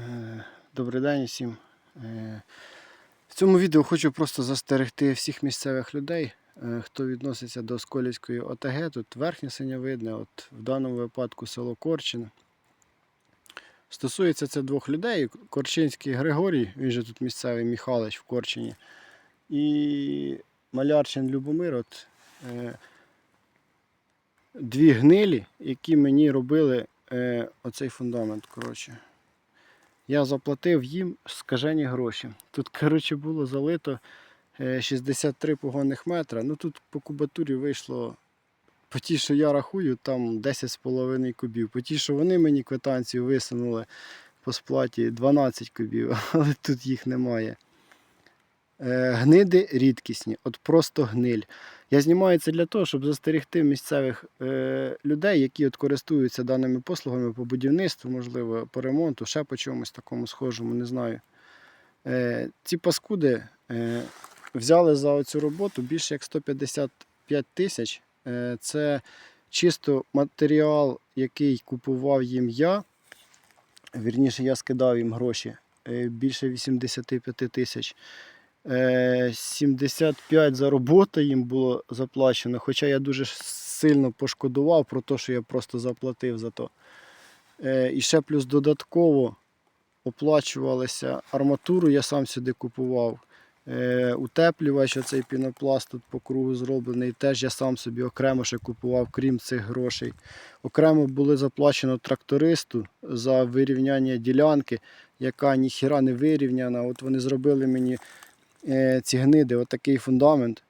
Е, Добрий день всім. Е, В цьому відео хочу просто застерегти всіх місцевих людей, е, хто відноситься до Сколівської ОТГ. Тут верхнє синявидне, от в даному випадку село Корчин. Стосується це двох людей. Корчинський Григорій, він же тут місцевий Михайлович в Корчині. І Малярчин Любомир. От, дві гнилі, які мені робили е, оцей фундамент. Коротше. Я заплатив їм скажені гроші. Тут, коротше, було залито е, 63 погонних метра. Ну тут по кубатурі вийшло по ті, що я рахую, там 10,5 кубів. По ті, що вони мені квитанцію висунули по сплаті 12 кубів, але тут їх немає. Е, Гниди рідкісні, от просто гниль. Я знімаю це для того, щоб застерегти місцевих е, людей, які от користуються даними послугами по будівництву, можливо, по ремонту, ще по чомусь такому схожому, не знаю. Е, ці паскуди взяли за цю роботу більше як 155 тисяч. Це чисто матеріал, який купував їм я. Вірніше, я скидав їм гроші більше 85 тисяч. Е, 75 за роботу їм було заплачено, хоча я дуже сильно пошкодував про те, що я просто заплатив за то. Е, І ще плюс додатково оплачувалася арматуру, я сам сюди купував. Е, Утеплювач, оцей пінопласт тут по кругу зроблений, теж я сам собі окремо ще купував, крім цих грошей. Окремо було заплачено трактористу за вирівняння ділянки, яка ніхіра не вирівняна. От вони зробили мені е, ці гниди, отакий фундамент.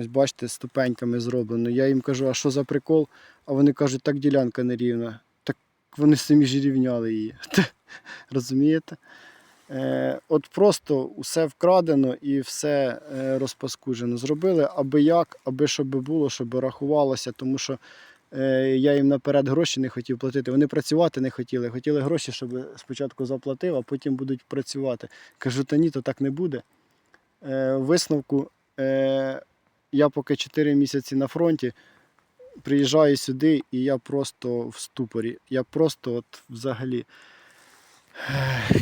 Ось бачите, ступеньками зроблено. Я їм кажу, а що за прикол? А вони кажуть, так ділянка нерівна. Так вони самі ж рівняли її. Розумієте? Е, от просто все вкрадено і все е, розпаскужено. Зробили аби як, аби щоб було, щоб рахувалося, тому що е, я їм наперед гроші не хотів платити. Вони працювати не хотіли. Хотіли гроші, щоб спочатку заплатив, а потім будуть працювати. Кажу, та ні, то так не буде. Е, висновку е, я поки 4 місяці на фронті. Приїжджаю сюди і я просто в ступорі. Я просто от взагалі.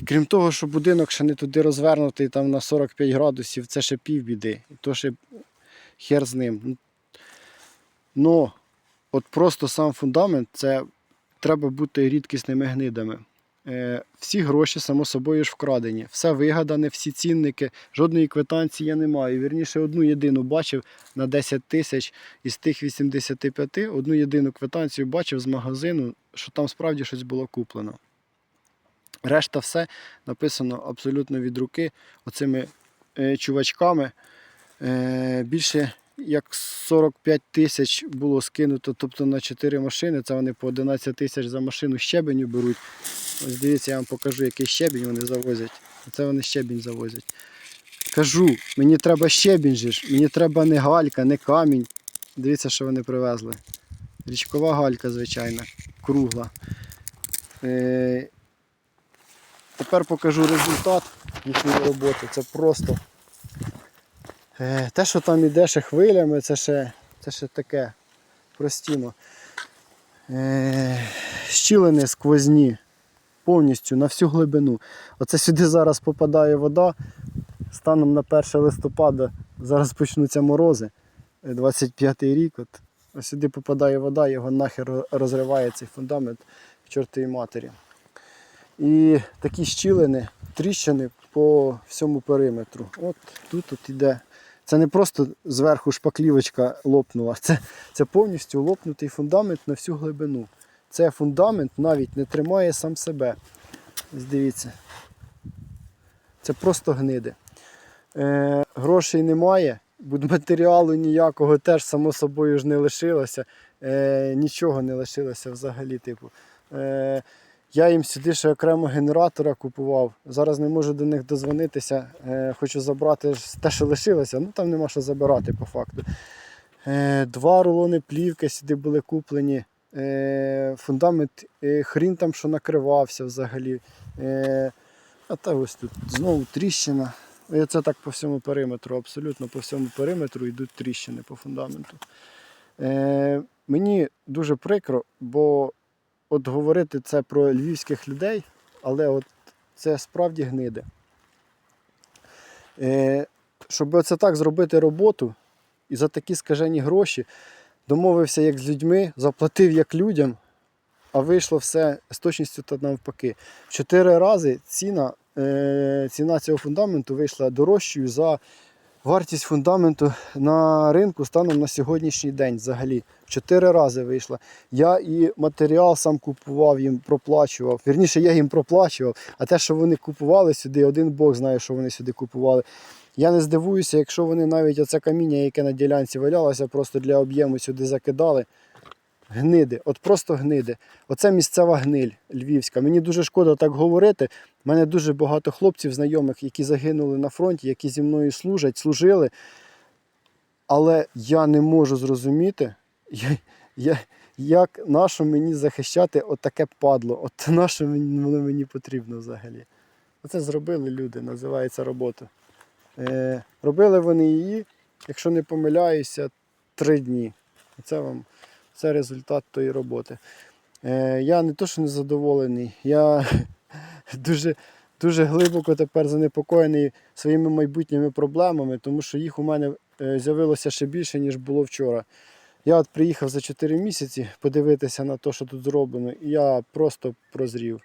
Крім того, що будинок ще не туди розвернутий там на 45 градусів, це ще півбіди. То ще хер з ним. Ну, от просто сам фундамент це треба бути рідкісними гнидами. Е, всі гроші, само собою ж вкрадені. Все вигадане, всі цінники, жодної квитанції я не маю. Вірніше, одну єдину бачив на 10 тисяч із тих 85, одну єдину квитанцію бачив з магазину, що там справді щось було куплено. Решта все написано абсолютно від руки оцими е, чувачками. Е, більше як 45 тисяч було скинуто, тобто на 4 машини. Це вони по 11 тисяч за машину щебеню беруть. Ось дивіться, я вам покажу, який щебінь вони завозять. Це вони щебінь завозять. Кажу, мені треба щебінь мені треба не галька, не камінь. Дивіться, що вони привезли. Річкова галька, звичайна, кругла. Е, Тепер покажу результат їхньої роботи. Це просто те, що там іде ще хвилями, це ще, це ще таке простіно. Е, щілини сквозні повністю на всю глибину. Оце сюди зараз попадає вода. Станом на 1 листопада зараз почнуться морози. 25-й рік. От, ось сюди попадає вода, його нахер розриває цей фундамент в чортовій матері. І такі щілини, тріщини по всьому периметру. От тут от іде. Це не просто зверху шпаклівочка лопнула, це, це повністю лопнутий фундамент на всю глибину. Це фундамент навіть не тримає сам себе. Дивіться. Це просто гниди. Е, грошей немає, будматеріалу ніякого теж само собою ж не лишилося. Е, нічого не лишилося взагалі. Типу. Е, я їм сюди ще окремо генератора купував. Зараз не можу до них дозвонитися. Е, хочу забрати те, що лишилося. Ну там нема що забирати по факту. Е, два рулони плівки сюди були куплені. Е, фундамент хрін там що накривався взагалі. А та ось тут знову тріщина. І це так по всьому периметру, абсолютно по всьому периметру йдуть тріщини по фундаменту. Мені дуже прикро, бо от говорити це про львівських людей, але от це справді гниди. Е, щоб оце так зробити роботу і за такі скажені гроші, домовився як з людьми, заплатив як людям, а вийшло все з точністю та навпаки. Чотири рази ціна, е, ціна цього фундаменту вийшла дорожчою за вартість фундаменту на ринку станом на сьогоднішній день взагалі. В чотири рази вийшла. Я і матеріал сам купував, їм проплачував. Вірніше, я їм проплачував, а те, що вони купували сюди, один Бог знає, що вони сюди купували. Я не здивуюся, якщо вони навіть оце каміння, яке на ділянці валялося, просто для об'єму сюди закидали. Гниди, от просто гниди. Оце місцева гниль львівська. Мені дуже шкода так говорити. У мене дуже багато хлопців, знайомих, які загинули на фронті, які зі мною служать, служили. Але я не можу зрозуміти, я, я, як нащо мені захищати отаке падло. От нащо воно мені потрібно взагалі. Оце зробили люди, називається робота. Е, робили вони її, якщо не помиляюся, три дні. Це вам це результат тої роботи. Е, я не то, що не задоволений, я дуже, дуже глибоко тепер занепокоєний своїми майбутніми проблемами, тому що їх у мене е, з'явилося ще більше, ніж було вчора. Я от приїхав за 4 місяці подивитися на те, що тут зроблено, і я просто прозрів.